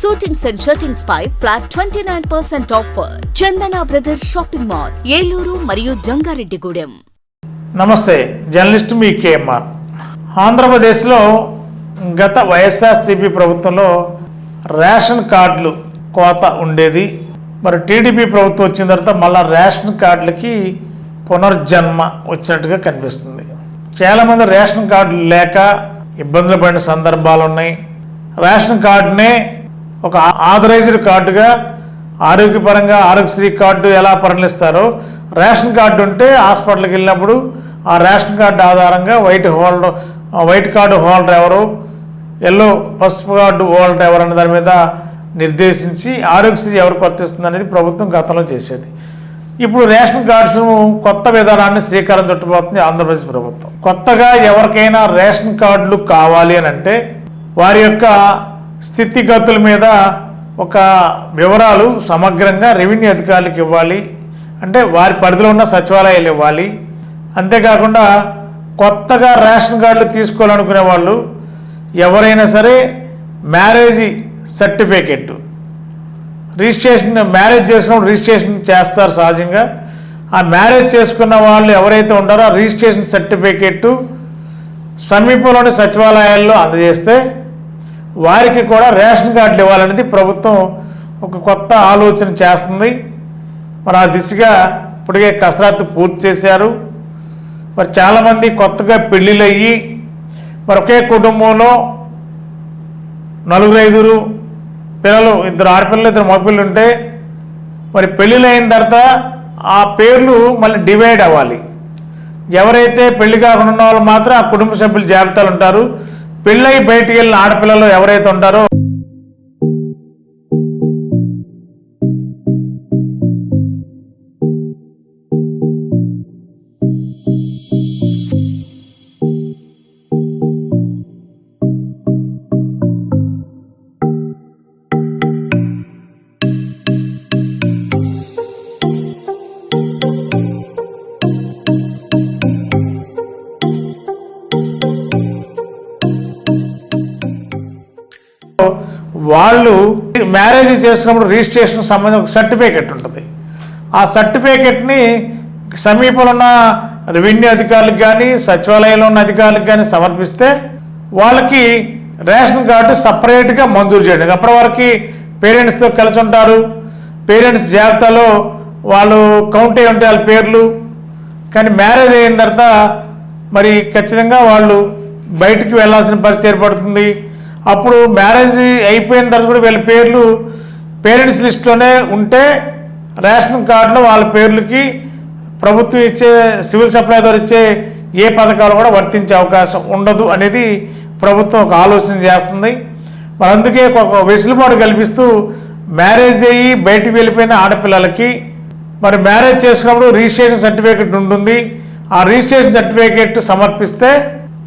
suitings and shirtings pi flat twenty nine percent offer Chandana brothers shopping mall Eluru మరియు జంగారెడ్డిగూడెం నమస్తే journalist మీ KMR. ఆంధ్రప్రదేశ్లో గత వైఎస్ఆర్సీపీ ప్రభుత్వంలో ration కార్డులు కోత ఉండేది. మరి టీడీపీ ప్రభుత్వం వచ్చిన తర్వాత మళ్ళీ రేషన్ కార్డులకి పునర్జన్మ వచ్చినట్టుగా కనిపిస్తుంది. చాలామంది రేషన్ కార్డులు లేక ఇబ్బందులు పడిన సందర్భాలు ఉన్నాయి. రేషన్ కార్డునే ఒక ఆథరైజ్డ్ కార్డుగా ఆరోగ్యపరంగా ఆరోగ్యశ్రీ కార్డు ఎలా పరిణిస్తారో రేషన్ కార్డు ఉంటే హాస్పిటల్కి వెళ్ళినప్పుడు ఆ రేషన్ కార్డు ఆధారంగా white holder white card holder ఎవరు ఎల్లో పసుపు కార్డు హోల్డర్ ఎవరు అనే దాని మీద నిర్దేశించి ఆరోగ్యశ్రీ ఎవరు వర్తిస్తుంది అనేది ప్రభుత్వం గతంలో చేసేది. ఇప్పుడు రేషన్ కార్డ్స్ కొత్త విధానాన్ని శ్రీకారం చుట్టబోతుంది ఆంధ్రప్రదేశ్ ప్రభుత్వం. కొత్తగా ఎవరికైనా రేషన్ కార్డులు కావాలి అని అంటే వారి యొక్క స్థితిగతుల మీద ఒక వివరాలు సమగ్రంగా రెవెన్యూ అధికారులకు ఇవ్వాలి. అంటే వారి పరిధిలో ఉన్న సచివాలయాలు ఇవ్వాలి. అంతేకాకుండా కొత్తగా రేషన్ కార్డులు తీసుకోవాలనుకునే వాళ్ళు ఎవరైనా సరే మ్యారేజ్ సర్టిఫికెట్. రిజిస్ట్రేషన్ మ్యారేజ్ చేసినప్పుడు రిజిస్ట్రేషన్ చేస్తారు సహజంగా. ఆ మ్యారేజ్ చేసుకున్న వాళ్ళు ఎవరైతే ఉంటారో ఆ రిజిస్ట్రేషన్ సర్టిఫికెట్ సమీపంలోని సచివాలయాల్లో అందజేస్తే వారికి కూడా రేషన్ కార్డులు ఇవ్వాలనేది ప్రభుత్వం ఒక కొత్త ఆలోచన చేస్తుంది. మరి ఆ దిశగా ఇప్పటికే కసరత్తు పూర్తి చేశారు. మరి చాలామంది కొత్తగా పెళ్ళిళ్ళు అయ్యి మరి ఒకే కుటుంబంలో నలుగురు ఐదుగురు పిల్లలు ఇద్దరు ఆడపిల్లలు ఇద్దరు మగపిల్లలు ఉంటే మరి పెళ్ళిళ్ళు అయిన తర్వాత ఆ పేర్లు మళ్ళీ డివైడ్ అవ్వాలి. ఎవరైతే పెళ్ళి కాకుండా ఉన్న వాళ్ళు మాత్రం ఆ కుటుంబ సభ్యులు జాబితాలు ఉంటారు. పెళ్ళై బయటికి వెళ్ళిన ఆడపిల్లలు ఎవరైతే ఉంటారో వాళ్ళు మ్యారేజ్ చేసుకున్నప్పుడు రిజిస్ట్రేషన్ సంబంధించిన ఒక సర్టిఫికేట్ ఉంటుంది. ఆ సర్టిఫికెట్ని సమీపంలో ఉన్న రెవెన్యూ అధికారులకు కానీ సచివాలయంలో ఉన్న అధికారులకు కానీ సమర్పిస్తే వాళ్ళకి రేషన్ కార్డు సపరేట్గా మంజూరు చేయడం. అప్పటి వరకు పేరెంట్స్తో కలిసి ఉంటారు. పేరెంట్స్ జాబితాలో వాళ్ళు కౌంట్ అయి ఉంటే వాళ్ళ పేర్లు. కానీ మ్యారేజ్ అయిన తర్వాత మరి ఖచ్చితంగా వాళ్ళు బయటికి వెళ్ళాల్సిన పరిస్థితి ఏర్పడుతుంది. అప్పుడు మ్యారేజ్ అయిపోయిన తర్వాత కూడా వీళ్ళ పేర్లు పేరెంట్స్ లిస్ట్లోనే ఉంటే రేషన్ కార్డులో వాళ్ళ పేర్లకి ప్రభుత్వం ఇచ్చే సివిల్ సప్లై ద్వారా ఇచ్చే ఏ పథకాలు కూడా వర్తించే అవకాశం ఉండదు అనేది ప్రభుత్వం ఒక ఆలోచన చేస్తుంది. మరి అందుకే ఒక వెసులుబాటు కల్పిస్తూ మ్యారేజ్ అయ్యి బయటికి వెళ్ళిపోయిన ఆడపిల్లలకి మరి మ్యారేజ్ చేసుకున్నప్పుడు రిజిస్ట్రేషన్ సర్టిఫికేట్ ఉంటుంది. ఆ రిజిస్ట్రేషన్ సర్టిఫికేట్ సమర్పిస్తే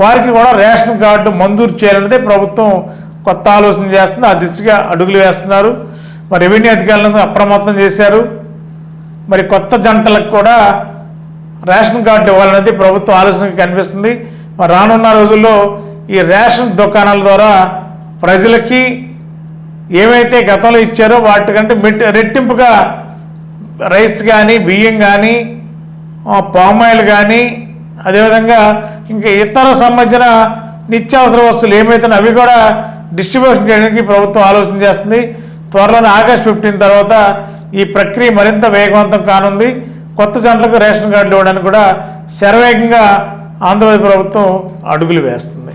వారికి కూడా రేషన్ కార్డు మంజూరు చేయాలన్నదే ప్రభుత్వం కొత్త ఆలోచన చేస్తుంది ఆ దిశగా అడుగులు వేస్తున్నారు. మరి రెవెన్యూ అధికారులను అప్రమత్తం చేశారు. మరి కొత్త జంటలకు కూడా రేషన్ కార్డు ఇవ్వాలనేది ప్రభుత్వం ఆలోచన కనిపిస్తుంది. మరి రానున్న రోజుల్లో ఈ రేషన్ దుకాణాల ద్వారా ప్రజలకి ఏవైతే గతంలో ఇచ్చారో వాటికంటే మెట్ రెట్టింపుగా రైస్ కానీ బియ్యం కానీ పామాయిల్ కానీ అదేవిధంగా ఇంకా ఇతర సంబంధించిన నిత్యావసర వస్తువులు ఏమైతే అవి కూడా డిస్ట్రిబ్యూషన్ చేయడానికి ప్రభుత్వం ఆలోచన చేస్తుంది. త్వరలోనే ఆగస్ట్ ఫిఫ్టీన్ తర్వాత ఈ ప్రక్రియ మరింత వేగవంతం కానుంది. కొత్త జంటలకు రేషన్ కార్డులు ఇవ్వడానికి కూడా శరవేగంగా ఆంధ్రప్రదేశ్ ప్రభుత్వం అడుగులు వేస్తుంది.